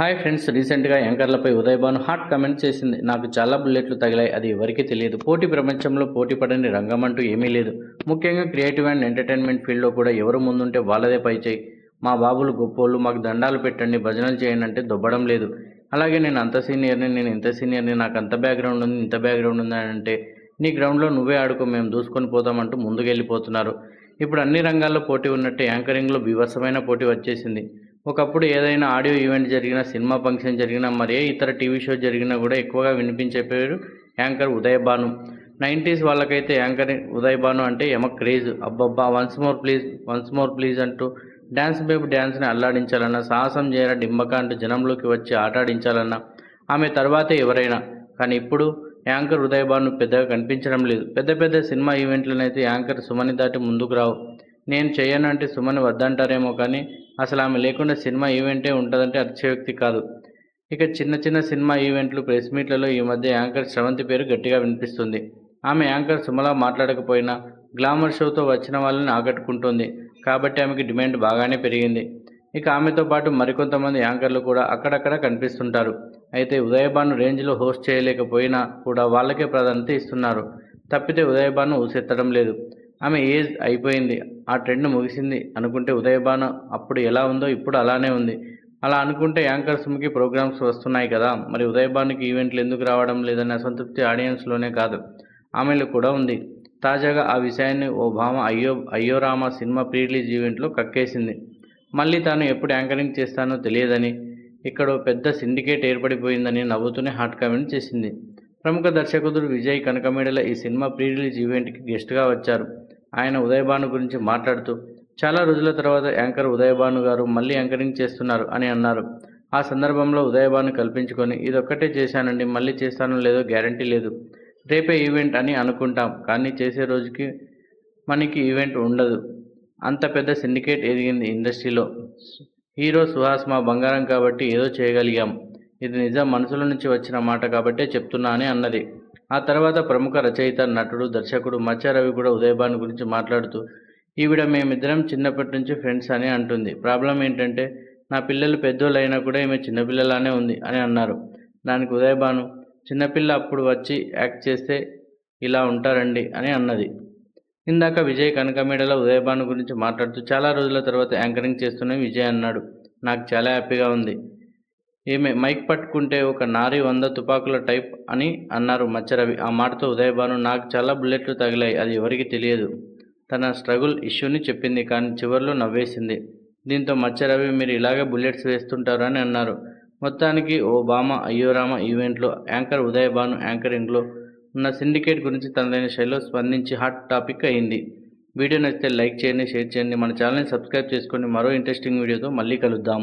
Hi friends రీసెంట్గా యాంకర్లపై Udayabhanu hot comment చేసింది. నాకు చాలా బుల్లెట్లు తగిలాయి అది ఎవరికీ తెలియదు. పోటీ ప్రపంచంలో పోటీ పడని రంగం అంటూ ఏమీ లేదు. ముఖ్యంగా క్రియేటివ్ అండ్ ఎంటర్టైన్మెంట్ ఫీల్డ్లో కూడా ఎవరు ముందుంటే వాళ్ళదే పై చేయి. మా బాబులు గొప్పోళ్ళు మాకు దండాలు పెట్టండి భజనలు చేయండి అంటే దొబ్బడం లేదు. అలాగే నేను అంత సీనియర్ని నేను ఇంత సీనియర్ని నాకు అంత బ్యాక్గ్రౌండ్ ఉంది ఇంత బ్యాక్గ్రౌండ్ ఉంది అని అంటే నీ గ్రౌండ్లో నువ్వే ఆడుకో మేము దూసుకొని పోతామంటూ ముందుకెళ్ళిపోతున్నారు. ఇప్పుడు అన్ని రంగాల్లో పోటీ ఉన్నట్టే యాంకరింగ్లో బీభత్సమైన పోటీ వచ్చేసింది. ఒకప్పుడు ఏదైనా ఆడియో ఈవెంట్ జరిగినా సినిమా ఫంక్షన్ జరిగినా మరే ఇతర టీవీ షో జరిగినా కూడా ఎక్కువగా వినిపించే పేరు యాంకర్ ఉదయ్ భాను నైంటీస్ వాళ్ళకైతే యాంకర్ ఉదయ్ భాను అంటే యమ క్రేజ్. అబ్బబ్బా once more please once more please అంటూ డ్యాన్స్ బేబు డ్యాన్స్ని అల్లాడించాలన్నా సాహసం చేయరా డింబక అంటూ జనంలోకి వచ్చి ఆటాడించాలన్నా ఆమె తర్వాతే ఎవరైనా. కానీ ఇప్పుడు యాంకర్ ఉదయ్ భాను పెద్దగా కనిపించడం లేదు. పెద్ద పెద్ద సినిమా ఈవెంట్లనైతే యాంకర్ సుమని దాటి ముందుకు రావు. నేను చేయను అంటే సుమని వద్దంటారేమో కానీ అసలు ఆమె లేకుండా సినిమా ఈవెంటే ఉంటుందంటే అతిశయోక్తి కాదు. ఇక చిన్న చిన్న సినిమా ఈవెంట్లు ప్రెస్ మీట్లలో ఈ మధ్య యాంకర్ శ్రవంతి పేరు గట్టిగా వినిపిస్తుంది. ఆమె యాంకర్ సుమలా మాట్లాడకపోయినా గ్లామర్ షోతో వచ్చిన వాళ్ళని ఆకట్టుకుంటుంది. కాబట్టి ఆమెకి డిమాండ్ బాగానే పెరిగింది. ఇక ఆమెతో పాటు మరికొంతమంది యాంకర్లు కూడా అక్కడక్కడ కనిపిస్తుంటారు. అయితే ఉదయభాను రేంజ్లో హోస్ట్ చేయలేకపోయినా కూడా వాళ్ళకే ప్రాధాన్యత ఇస్తున్నారు. తప్పితే ఉదయభాను ఊసెత్తడం లేదు. ఆమె ఏజ్ అయిపోయింది. ఆ ట్రెండ్ ముగిసింది అనుకుంటే ఉదయభాను అప్పుడు ఎలా ఉందో ఇప్పుడు అలానే ఉంది. అలా అనుకుంటే యాంకర్స్కి ప్రోగ్రామ్స్ వస్తున్నాయి కదా. మరి ఉదయభానుకి ఈవెంట్లు ఎందుకు రావడం లేదన్న అసంతృప్తి ఆడియన్స్లోనే కాదు. ఆమెలో కూడా ఉంది. తాజాగా ఆ విషయాన్ని ఓ భామ అయ్యో అయ్యో రామ సినిమా ప్రీ రిలీజ్ ఈవెంట్లో కక్కేసింది. మళ్ళీ తాను ఎప్పుడు యాంకరింగ్ చేస్తానో తెలియదని ఇక్కడ ఓ పెద్ద సిండికేట్ ఏర్పడిపోయిందని నవ్వుతూనే హాట్ కామెంట్ చేసింది. ప్రముఖ దర్శకుడు విజయ్ కనకమేడల ఈ సినిమా ప్రీ రిలీజ్ ఈవెంట్కి గెస్ట్గా వచ్చారు. ఆయన ఉదయభాను గురించి మాట్లాడుతూ చాలా రోజుల తర్వాత యాంకర్ ఉదయభాను గారు మళ్ళీ యాంకరింగ్ చేస్తున్నారు అని అన్నారు. ఆ సందర్భంలో ఉదయభాను కల్పించుకొని ఇదొక్కటే చేశానండి మళ్ళీ చేస్తానో లేదో గ్యారంటీ లేదు. రేపే ఈవెంట్ అని అనుకుంటాం కానీ చేసే రోజుకి మనకి ఈవెంట్ ఉండదు. అంత పెద్ద సిండికేట్ ఎదిగింది ఇండస్ట్రీలో. హీరో సుహాస్ మా బంగారం కాబట్టి ఏదో చేయగలిగాం. ఇది నిజం మనసులో నుంచి వచ్చిన మాట కాబట్టే చెప్తున్నా అని అన్నది. ఆ తర్వాత ప్రముఖ రచయిత నటుడు దర్శకుడు మత్స్యరవి రవి కూడా ఉదయభాను గురించి మాట్లాడుతూ ఈవిడ మేమిద్దరం చిన్నప్పటి నుంచి ఫ్రెండ్స్ అని అంటుంది. ప్రాబ్లం ఏంటంటే నా పిల్లలు పెద్దోళ్ళు అయినా కూడా ఈమె చిన్నపిల్లలానే ఉంది అని అన్నారు. దానికి ఉదయభాను చిన్నపిల్ల అప్పుడు వచ్చి యాక్ట్ చేస్తే ఇలా ఉంటారండి అని అన్నది. ఇందాక విజయ్ కనకమేడల ఉదయభాను గురించి మాట్లాడుతూ చాలా రోజుల తర్వాత యాంకరింగ్ చేస్తూనే విజయ్ అన్నాడు. నాకు చాలా హ్యాపీగా ఉంది. ఈమె మైక్ పట్టుకుంటే ఒక నారి వంద తుపాకుల టైప్ అని అన్నారు మచ్చరవి. ఆ మాటతో ఉదయభాను నాకు చాలా బుల్లెట్లు తగిలాయి అది ఎవరికి తెలియదు. తన స్ట్రగుల్ ఇష్యూని చెప్పింది కానీ చివరిలో నవ్వేసింది. దీంతో మచ్చరవి మీరు ఇలాగే బుల్లెట్స్ వేస్తుంటారు అని అన్నారు. మొత్తానికి ఓ బామ అయ్యోరామ ఈవెంట్లో యాంకర్ ఉదయభాను యాంకరింగ్లో ఉన్న సిండికేట్ గురించి తనదైన శైలిలో స్పందించి హాట్ టాపిక్ అయింది. వీడియో నచ్చితే లైక్ చేయండి షేర్ చేయండి. మన ఛానల్ని సబ్స్క్రైబ్ చేసుకొని మరో ఇంట్రెస్టింగ్ వీడియోతో మళ్ళీ కలుద్దాం.